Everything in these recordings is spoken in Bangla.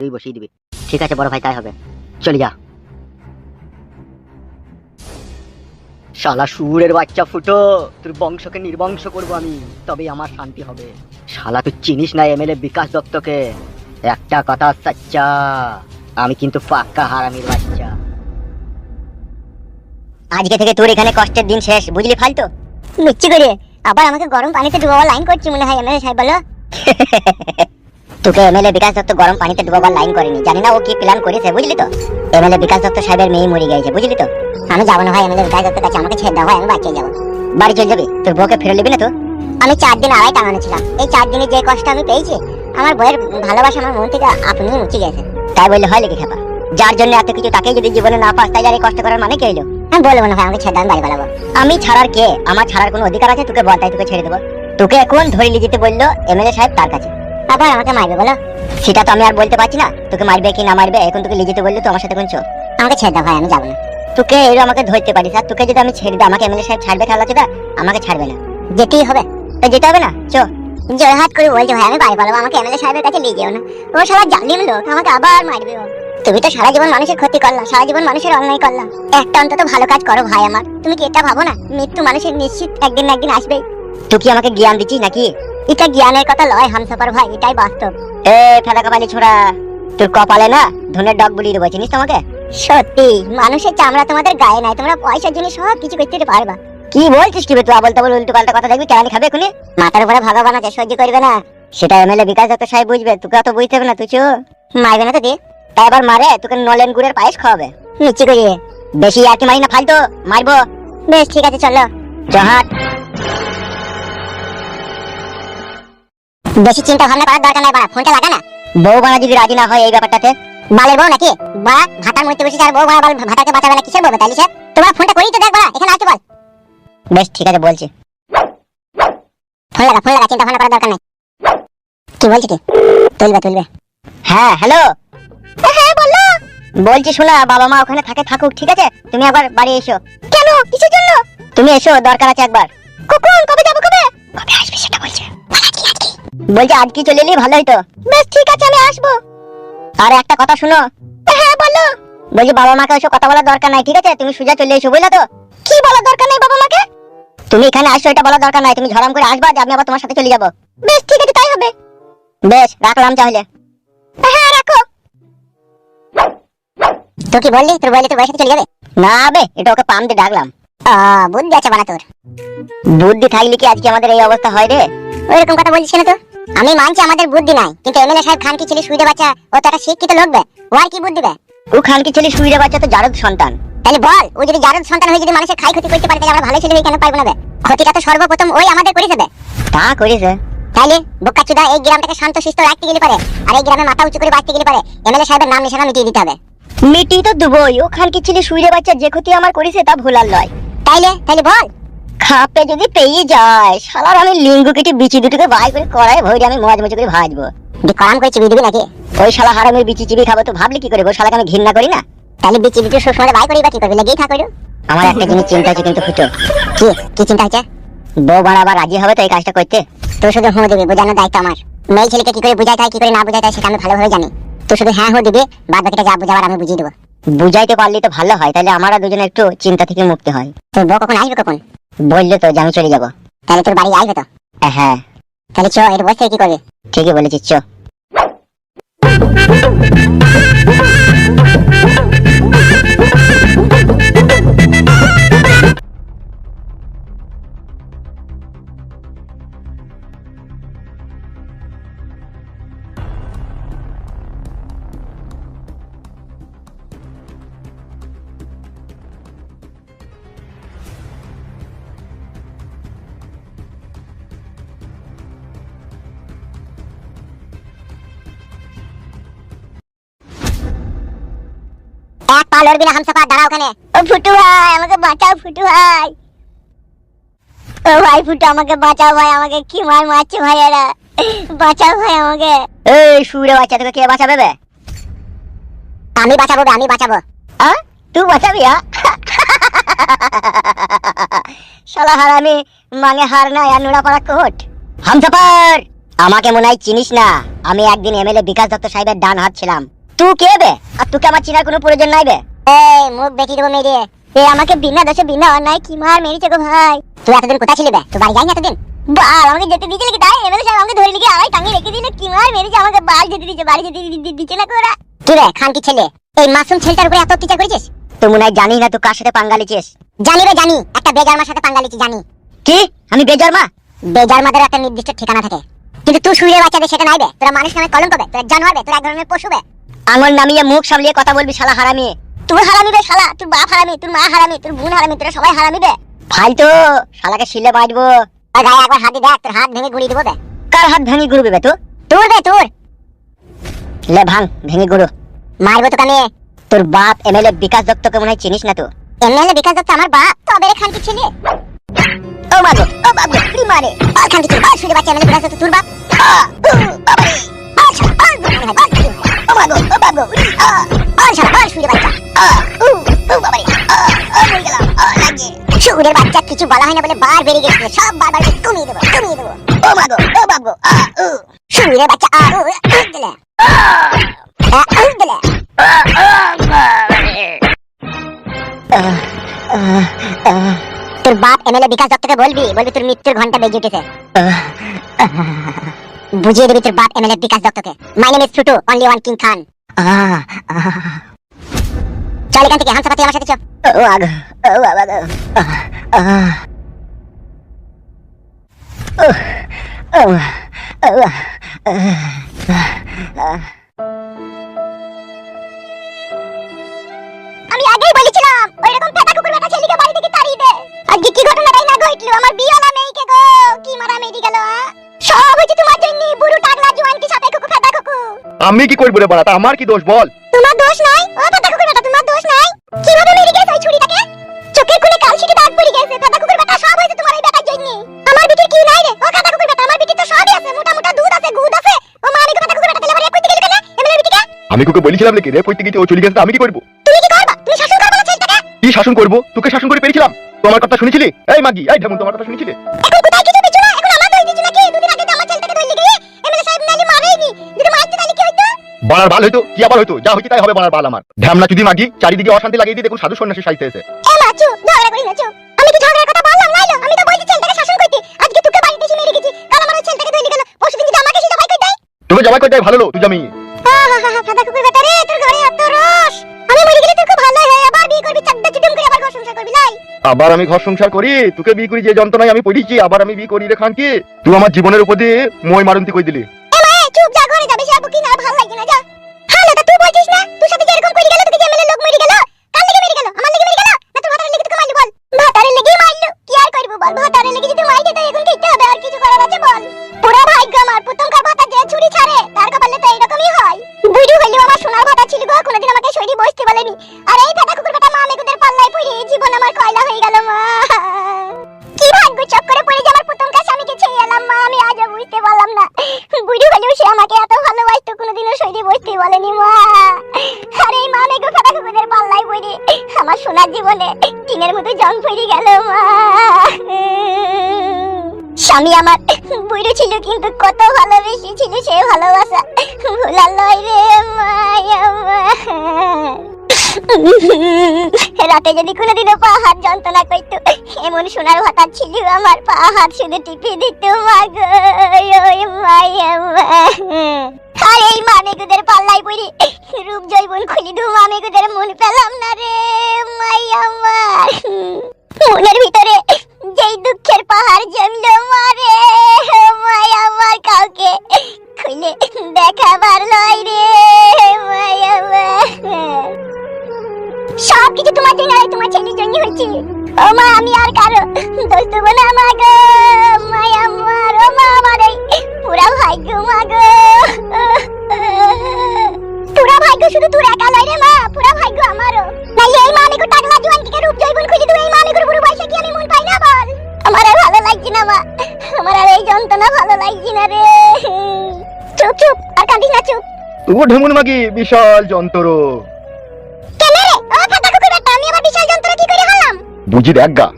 তুই বসিয়ে দিবি। ঠিক আছে বড় ভাই তাই হবে। চলে যা। শালা সুরের বাচ্চা ফুটো তোর বংশকে নির্বংশ করব আমি তবেই আমার শান্তি হবে। শালা তুই চিনিস না এমএলএ বিকাশ দত্তকে? একটা কথা সাচ্চা আমি কিন্তু পাক্কা হারামির বাচ্চা। আজকে থেকে তোর এখানে কষ্টের দিন শেষ বুঝলি ফালতু? মিচ্ছি করে আবার আমাকে গরম পানিতে ডুবাবার লাইন করছি মনে হয় এমএলএ সাহেব বলো। তোকে এমএলএ বিকাশ দত্ত গরম পানিতে ডুবাবার লাইন করেনি। জানি না ও কি প্ল্যান করেছে, বুঝলি তো? এমএলএ বিকাশ দত্ত সাহেবের মেয়ে মরে গেছে বুঝলি তো? আমি যাব না ভাই এমএলএ বিকাশ দত্তের কাছে আমাকে ছেড়ে দাও ভাই, আমি বাঁচিয়ে যাব। বাড়ি চলে যাবি? তোর বউকে ফেরত নিবি না তো? আমি চার দিন আড়াই টাঙানো ছিলাম এই চার দিনে যে কষ্ট আমি পেয়েছি, আমার বইয়ের ভালোবাসা আমার মন থেকে আপনি মুছে গেছে। তাই বললে হয় লেগে খেপা? যার জন্য এত কিছু তাকে যদি জীবনে না পাস, তাই আর এই কষ্ট করার মানে কি হইল? আমি বলব না ভাই, আমাকে ছেড়ে আমি বাড়ি পালাবো। আমি ছাড়ার কে? আমার ছাড়ার কোনো অধিকার আছে? তোকে বল, তাই তোকে ছেড়ে দেবো। তোকে এখন ধরে নিয়ে যেতে বলল এমএলএ সাহেব তার কাছে। আবার আমাকে মারবে বলো। সেটা তো আমি আর বলতে পারছি না। তোকে মারবে কি না মারবে এখন তোকে যেতে বলল তো আমার সাথে কোন আমাকে ছেড়ে দাও ভাই আমি যাব না। তোকে এরও আমাকে ধরতে পারিস আর তোকে যদি আমি ছেড়ে দিই আমাকে এমএলএ সাহেব ছাড়বে খেলা চোদা আমাকে ছাড়বে না। যেতেই হবে। তো যেতে হবে না? চো। জোর হাত করে বলছে ভাই আমি বাড়ি পালাবো আমাকে এমএলএ সাহেবের কাছে নিয়ে যেও না। ও সারা জালিম লোক আমাকে আবার মারবে ও। তুমি তো সারা জীবন মানুষের ক্ষতি করলা সারা জীবন মানুষের অন্যায় করলা। একটা অন্তত ভালো কাজ করো ভাই আমার। তুমি কি এটা ভাবো না? মৃত্যু মানুষের নিশ্চিত একদিন না একদিন আসবেই। তুই কি আমাকে জ্ঞান দিচ্ছিস নাকি? এটা জ্ঞানের কথা লয় হামসাফার ভাই এটাই বাস্তব। এ ফেলা কপালি ছোড়া তোর কপালে না ধনের ডগ বুলিয়ে দেবো চিনিস তোমাকে? সত্যি মানুষের চামড়া তোমাদের গায়ে নাই তোমরা পয়সার জন্য সব কিছু করতে পারবা। কি বলছিস কি তুই আবল তাবল উল্টো পাল্টা কথা দেখবি কেরানি খাবে এখনই মাথার উপরে ভগবান আছে সহ্য করবে না। সেটা এমএলএ বিকাশ দত্ত সাহেব বুঝবে তোকে অত বুঝতে হবে না তুই চো মারবে না তো দি তাই এবার মারে তোকে নলেন গুড়ের পায়েস খাওয়াবে। নিচে করিয়ে বেশি আর কি মারি না ফালতু মারবো। বেশ ঠিক আছে চলো। জহাট বেশি চিন্তা ভাবনা করার দরকার নাই বাড়া, ফোনটা লাগা না বউ বাড়া যদি রাজি না হয় এই ব্যাপারটাতে। বালের বউ নাকি? বাড়া, ভাতার মধ্যে বসে আর বউ বাড়া ভাতাকে বাঁচাবে না, কিসের বউ তাইলে সে? তোমার ফোনটা করি তো দেখ বাড়া, এখানে আসতে বল। বেশ, ঠিক আছে, বলছি। ফোন লাগা ফোন লাগা, চিন্তা ভাবনা করার দরকার নাই। কি বলছি কি? তুলবে তুলবে। হ্যাঁ হ্যালো। হ্যাঁ বলো। বলছি শোনা, বাবা মা ওখানে থাকে, থাকুক, ঠিক আছে? তুমি একবার বাড়ি এসো। কেন? কিসের জন্য? তুমি এসো, দরকার আছে একবার। কখন? কবে যাব, কবে? কবে আসবে সেটা বলছে। বলছি, আজকে চলে এলি ভালো হইতো। বেশ, ঠিক আছে, আমি আসব। আর একটা কথা শুনো। হ্যাঁ বলো। বলছি, বাবা মাকে ওসব কথা বলার দরকার নাই, ঠিক আছে? তুমি সোজা চলে এসো, বুঝলা তো? কি বলার দরকার নাই বাবা মাকে? তুমি এখানে আসো, এটা বলার দরকার নাই। তুমি ঝরাম করে আসবা, যে আমি আবার তোমার সাথে চলে যাব। বেশ, ঠিক আছে, তাই হবে। বেশ, রাখলাম তাহলে। হ্যাঁ রাখো। তো কি বললি? তোর বললি তোর বয়সে চলে যাবে? না বে, এটা ওকে পাম দিয়ে ডাকলাম বুদ্ধি আছে বানা তোর। বুদ্ধি থাকলে কি আজকে আমাদের এই অবস্থা হয় রে? ওইরকম কথা বলছিস না তো আমি মানছি আমাদের বুদ্ধি নাই কিন্তু এমএলএ সাহেব খান কি ছেলে সুইরে বাচ্চা ও তো একটা শিক্ষিত লোক বে। ও আর কি বুদ্ধি বে? ও খান কি ছেলে সুইরে বাচ্চা তো জারদ সন্তান। তাহলে বল ও যদি জারদ সন্তান হয়ে যদি মানুষের খাই ক্ষতি করতে পারে তাহলে আমরা ভালো ছেলে হয়ে কেন পারব না বে? ক্ষতিটা তো সর্বপ্রথম ওই আমাদের করেছে বে। তা করেছে। তাইলে বোকা চুদা এই গ্রামটাকে শান্ত শিষ্ট রাখতে গেলে পারে আর এই গ্রামে মাথা উঁচু করে বাঁচতে গেলে পারে এমএলএ সাহেবের নাম নিশানা মিটিয়ে দিতে হবে। মিটিয়ে তো দেবই ও খান কি ছেলে সুইরে বাচ্চা যে ক্ষতি আমার করেছে তা ভুলার লয়। তাইলে তাইলে বল খাপে যদি পেয়ে যায় শালার আমি লিঙ্গু কেটে বিচি দুটোকে বাই করে কড়াই ভরে আমি মজ মজ করে ভাজবো। কাম করে চিবি দিবি নাকি? ওই শালা হারামের বিচি চিবি খাব তো ভাবলি কি করে? শালাকে আমি ঘৃণা করি না? তাহলে বিচি দুটো সবসময় বাই করি বা কি করবি? লেগেই থাকো আমার একটা জিনিস চিন্তা হচ্ছে কিন্তু ফুটো। কি? কি চিন্তা হচ্ছে বউ বাড়াবার রাজি হবে তো এই কাজটা করতে? তো শুধু হুঁ দিবি বোঝানোর দায়িত্ব আমার। মেয়ে ছেলেকে কি করে বুঝাইতে হয় কি করে না বুঝাইতে হয় সেটা আমি ভালোভাবে জানি। তো শুধু হ্যাঁ হো দিবি বাদ বাকিটা যা বুঝাবার আমি বুঝিয়ে দেবো। বুঝাইতে পারলে তো ভালো হয় তাহলে আমরা দুজনে একটু চিন্তা থেকে মুক্তি হয়। তোর বউ কখন আসবে কখন? বলল তো যে আমি চলে যাব। তাহলে তোর বাড়ি আসবে তো? হ্যাঁ। তাহলে চ এটা বসে কি করবে? ঠিকই বলেছিস চ। পা লড়বি না হামসাফা দাঁড়া ওখানে। ও ফুটু ভাই আমাকে বাঁচাও ফুটু ভাই। ও ভাই ফুটু আমাকে বাঁচাও ভাই আমাকে কি মার মারছে ভাই এরা। বাঁচাও ভাই আমাকে। এই সুরে বাচ্চা তোকে কে বাঁচাবে বে? আমি বাঁচাবো আমি বাঁচাবো। আ? তুই বাঁচাবি আ? শালা হারামি মাঙে হার না আর নোড়া পাড়া কোট। হামসাফার আমাকে মনে হয় চিনিস না আমি একদিন এমএলএ বিকাশ দত্ত সাহেবের ডান হাত ছিলাম। তুই কে বে? আর তোকে আমার চিনার কোনো প্রয়োজন নাই বে? এই মুখ দেখি দেবো মেরে এ আমাকে বিনা দোষে বিনা অন্যায় কি মার মেরেছে গো ভাই? তুই এতদিন কোথায় ছিলি বে? তুই বাড়ি এতদিন? বাল আমাকে যেতে তাই? এমএলএ সাহেব আমাকে ধরে লিখে আড়াই টাঙিয়ে রেখে দিল কি মার মেরেছে আমাকে? বাল যেতে দিয়েছে বাড়ি যেতে দি- দি- দিচ্ছে না কোরা কি রে খান কি ছেলে? এই মাসুম ছেলেটার উপরে এত অত্যাচার করেছিস? তুই মনে হয় জানি না তুই কার সাথে পাঙ্গা জানি রে জানি। একটা বেজারমার সাথে পাঙ্গা জানি। কি? আমি বেজারমা বেজারমাদের একটা নির্দিষ্ট ঠিকানা থাকে। কিন্তু তুই শুয়ে বাচ্চাদের সেটা নাইবে তোরা মানুষ নামে কলঙ্ক বে? তোরা জানোয়ার বে? তোরা এক ধরনের পশু বে? আঙুল নামিয়ে মুখ সামলিয়ে কথা বলবি শালা হারামি তুই হারামি বে শালা তোর বাপ হারামি তোর মা হারামি তোর বোন হারামি তোরা সবাই হারামি বে ফালতু শালাকে শিলে মারবো আর গায়ে একবার হাত দেখ তোর হাত ভেঙে গুড়ি দেবো বে কার হাত ভেঙে গুড়বে বে তুই তোর বে তোর লে ভাঙ ভেঙে গুড়ো মারবো তো কানে তোর বাপ এমএলএ বিকাশ দত্তকে মনে হয় চিনিস না তো এমএলএ বিকাশ দত্ত আমার বাপ তবে রে খান কি ছেলে ও বাবু ও বাবু কি মারে আর খান কি ছেলে বাল শুনে বাচ্চা এমএলএ বিকাশ দত্ত তোর বাপ আ, বাবা রে। বাল বাবু ও বাবু আ, শালা, বাচ্চা আ, উ, উ, বাবা রে। আ, আ, মরে গেলাম, আ, লাগছে। শুয়োরের বাচ্চা কিছু বলা হয় না বলে বার বেরিয়ে গেছে সব বারবার কমিয়ে দেবো কমিয়ে দেবো ও মাগো ও বাবু আ, উ। বাচ্চা আ, উ, উ, দিলে আ, উ, দিলে আহ, আহ, আহ। তোর বাপ এমএলএ বিকাশ দত্তকে বলবি বলবি তোর মৃত্যুর ঘণ্টা বেজে উঠেছে বুঝিয়ে দিবি তোর বাপ MLA Bikash দত্তকে my name is Futu only one king Khan চল এখান থেকে হামসাপাতি আমার সাথে চল ও আগ ও বাবা ও আমি আমি কি করব রে বাড়া? আমার কি দোষ বল? তোমার দোষ নাই? ও ফেটা কুকুর বেটা তোমার দোষ নাই? কীভাবে মেরে গেছে ওই ছুরিটাকে? চোখের খুলে কালশিটে দাগ পড়ে গেছে দাদা কুকুর বেটা সব হয়েছে তোমার এই বেটার জন্য। আমার বিটির কি নাই রে? ও ফেটা কুকুর বেটা আমার বিটির তো সবই আছে মোটা মোটা দুধ আছে গুদ আছে। ও মা ফেটা কুকুর বেটা ডেলিভারি করতে গেল কেন এমএলএ বিটিকে? আমি কুকুর বলেছিলাম নাকি? রে কইতে গিয়ে ও চলে গেছে আমি কি করবা? কি শাসন করব? তোকে শাসন করে পেরেছিলাম। তোমার কথা শুনেছিলি? এই মাগি এই ঢেমন তোমার কথা শুনেছিলি? তাহলে কি হইতো? বানার বাল হইতো কি আবার হইতো? যা হইছে তাই হবে বানার বাল আমার। ঢ্যামনা যদি মাগি চারিদিকে অশান্তি লাগিয়ে দিয়ে দেখুন সাধু সন্ন্যাসী সাইতে এসে। এ মা চুপ ঝগড়া করি না আবার আমি ঘর সংসার করি, তোকে বিয়ে করি যে যন্ত্রণায় আমি পড়িছি, আবার আমি বিয়ে করি রে খান কি তুই আমার জীবনের উপর দিয়ে মই মারন্তি কই দিলি? চুপ যা, ঘরে যাবে সব কি না ভালো লাগে না, যা। হ্যালো তা তুই বলছিস না? তুই সাথে কই গেল যে মেলে লোক মরে গেল? কার গেল? আমার গেল? না মারলি, বল। ভাতারের লেগে কি আর করব, বল? লাগি যদি মাইতে তো এখন খেতে হবে? আর কিছু করার আছে, বল। জীবনে টিনের মতো জং পড়ে গেল মা। স্বামী আমার বুড়ো ছিল, কিন্তু কত ভালোবেসে ছিল সে ভালোবাসা। ভুলার লয় রে মায়া রাতে যদি কোনোদিনও পা হাত যন্ত্রণা করতো, এমন সোনার ভাতা ছিল আমার পা হাত শুধু টিপে দিত মাগো ওই মায়া আর এই মামেগুদের পাল্লাই পড়ে রূপ জৈবন খুলি দু মামেগুদের মন পেলাম না রে, মাই আমার। মনের ভিতরে যেই দুঃখের পাহাড় জমলো মারে, মাই আমার কাউকে খুলে দেখাবার লয় রে, মাই আমার। সব কিছু তোমার জন্য তোমার ছেলের জন্য হয়েছে ও মা, আমি আর কারও দোষ দেবো না, মা গো। শুধু তোর একা লয় রে মা পুরা ভাগ্য আমারও। নাইলে এই মা টাকলা জোয়ান থেকে রূপ জৈবন খুঁজে দেবো এই মা বুড়ো বয়সে কি আমি মন পাই না বল? আমার আর ভালো লাগছে না মা আমার আর এই যন্ত্রণা ভালো লাগছে না রে। চুপ চুপ আর কাঁদিস না চুপ। তুই ঢেমন মাগি বিশাল যন্ত্র। কেন রে? ও ফাটা কুকুর আমি আবার বিশাল যন্ত্র কি করে হলাম? বুঝি দেখ গা।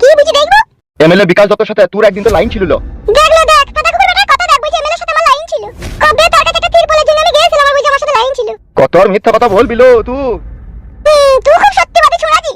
কি বুঝি দেখব? এমএলএ বিকাশ দত্তর সাথে তোর একদিন তো লাইন ছিল দেখল কত আর মিথ্যা কথা বলবিলো তুই? তুই খুব কথা ছোড়াজি